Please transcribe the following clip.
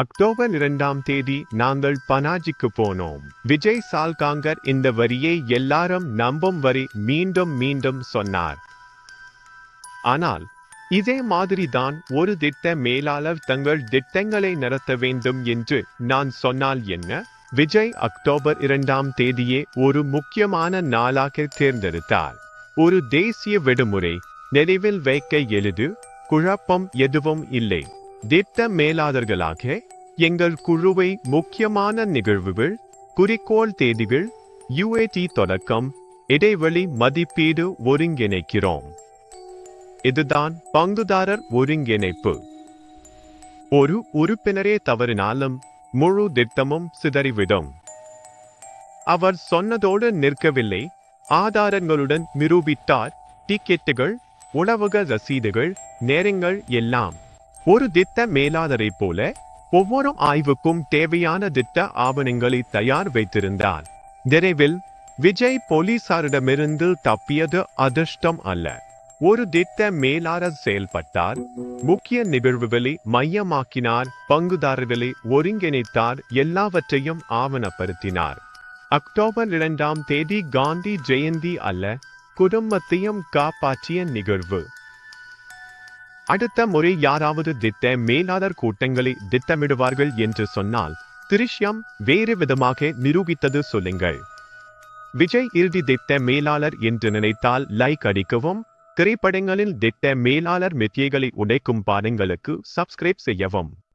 October இரண்டாம் தேதி நாங்கள் பனாஜிக்கு போனோம். விஜய் சால்காங்கர் இந்த வரியை எல்லாரும் நம்பும் வரி மீண்டும் மீண்டும் சொன்னார். ஆனால் இதே மாதிரிதான் ஒரு திட்ட மேலாளர் தங்கள் திட்டங்களை நடத்த வேண்டும் என்று நான் சொன்னால் என்ன? விஜய் அக்டோபர் இரண்டாம் தேதியே ஒரு முக்கியமான நாளாக தேர்ந்தெடுத்தார். ஒரு தேசிய விடுமுறை நினைவில் வைக்க எழுது குழப்பம் எதுவும் இல்லை. திட்ட மேலாளர்களாக எங்கள் குழுவை முக்கியமான நிகழ்வுகள் குறிக்கோள் தேதிகள் யுஏடி தொடக்கம் இடைவெளி மதிப்பீடு ஒருங்கிணைக்கிறோம். இதுதான் பங்குதாரர் ஒருங்கிணைப்பு. ஒரு உறுப்பினரே தவறினாலும் முழு திட்டமும் சிதறிவிடும். அவர் சொன்னதோடு நிற்கவில்லை. ஆதாரங்களுடன் நிரூபித்தார். டிக்கெட்டுகள் உணவக ரசீதுகள் நேரங்கள் எல்லாம் ஒரு திட்ட மேலாளரை போல ஒவ்வொரு ஆய்வுக்கும் தேவையான திட்ட ஆவணங்களை தயார் வைத்திருந்தார். விரைவில் விஜய் போலீசாரிடமிருந்து தப்பியது அதிர்ஷ்டம் அல்ல. ஒரு திட்ட மேலாளர் செயல்பட்டார் முக்கிய நிகழ்வுகளை மையமாக்கினார் பங்குதாரர்களை ஒருங்கிணைத்தார் எல்லாவற்றையும் ஆவணப்படுத்தினார். அக்டோபர் இரண்டாம் தேதி காந்தி ஜெயந்தி அல்ல குடும்பத்தையும் காப்பாற்றிய நிகழ்வு. அடுத்த முறை யாராவது திட்ட மேலாளர் கூட்டங்களை திட்டமிடுவார்கள் என்று சொன்னால் திருஷ்யம் வேறு விதமாக நிரூபித்தது சொல்லுங்கள். விஜய் இறுதி திட்ட மேலாளர் என்று நினைத்தால் லைக் அடிக்கவும் திரைப்படங்களில் திட்ட மேலாளர் மெத்தியைகளை உடைக்கும் பாடங்களுக்கு சப்ஸ்கிரைப் செய்யவும்.